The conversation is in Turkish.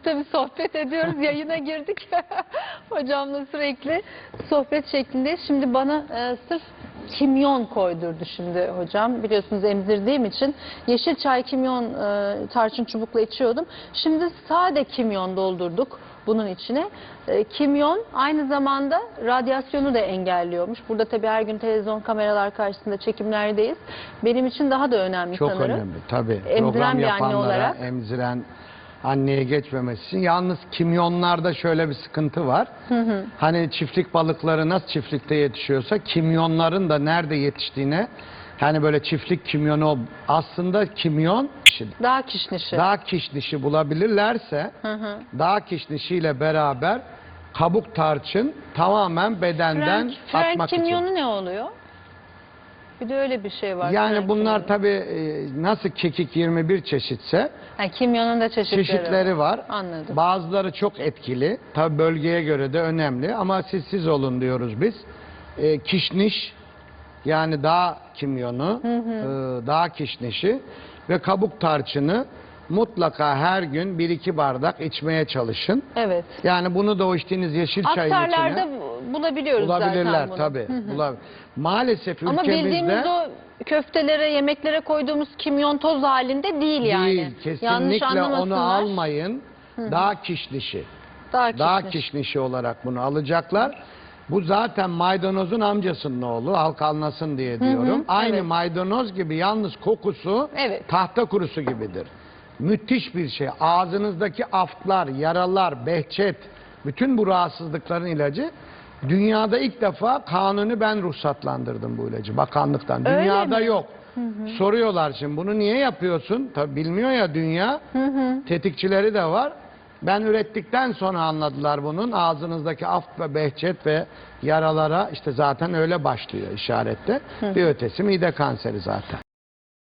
tabii sohbet ediyoruz. Yayına girdik. Hocamla sürekli sohbet şeklindeyiz. Şimdi bana e, sırf kimyon koydurdu şimdi hocam. Biliyorsunuz emzirdiğim için yeşil çay kimyon e, tarçın çubukla içiyordum. Şimdi sade kimyon doldurduk bunun içine. E, kimyon aynı zamanda radyasyonu da engelliyormuş. Burada tabii her gün televizyon kameralar karşısında çekimlerdeyiz. Benim için daha da önemli Çok sanırım. önemli tabii. Emziren Program bir anne yapanlara, olarak. emziren anneye geçmemesi için. Yalnız kimyonlarda şöyle bir sıkıntı var. Hani çiftlik balıkları nasıl çiftlikte yetişiyorsa kimyonların da nerede yetiştiğine hani böyle çiftlik kimyonu aslında kimyon Daha kişnişi. dağ kişnişi bulabilirlerse Hı hı. dağ kişnişiyle beraber kabuk tarçın tamamen bedenden Frank, Frank atmak için. kimyonu ne oluyor? Bir de öyle bir şey var. Yani bunlar tabi nasıl kekik 21 çeşitse Ha, kimyonun da çeşitleri, çeşitleri var. Anladım. Bazıları çok etkili. Tabi bölgeye göre de önemli ama siz siz olun diyoruz biz. E, kişniş yani dağ kimyonu, e, dağ kişnişi ve kabuk tarçını mutlaka her gün 1-2 bardak içmeye çalışın. Evet. Yani bunu da o içtiğiniz yeşil çayın içine bulabiliyoruz bulabilirler zaten bunu. tabi. Maalesef Ama bildiğimiz ülkemizde o köftelere, yemeklere koyduğumuz kimyon toz halinde değil yani. değil. Kesinlikle onu almayın. Dağ kişnişi. Daha Dağ kişniş. kişnişi olarak bunu alacaklar. Bu zaten maydanozun amcasının oğlu. Halk anlasın diye diyorum. Aynı evet. maydanoz gibi yalnız kokusu Evet. tahta kurusu gibidir. Müthiş bir şey. Ağzınızdaki aftlar, yaralar, behçet, bütün bu rahatsızlıkların ilacı. Dünyada ilk defa kanunu ben ruhsatlandırdım bu ilacı bakanlıktan. Öyle Dünyada mi? yok. Soruyorlar şimdi bunu niye yapıyorsun? Tabi bilmiyor ya dünya. Tetikçileri de var. Ben ürettikten sonra anladılar bunun. Ağzınızdaki aft ve behçet ve yaralara işte zaten öyle başlıyor işarette. Bir ötesi mide kanseri zaten.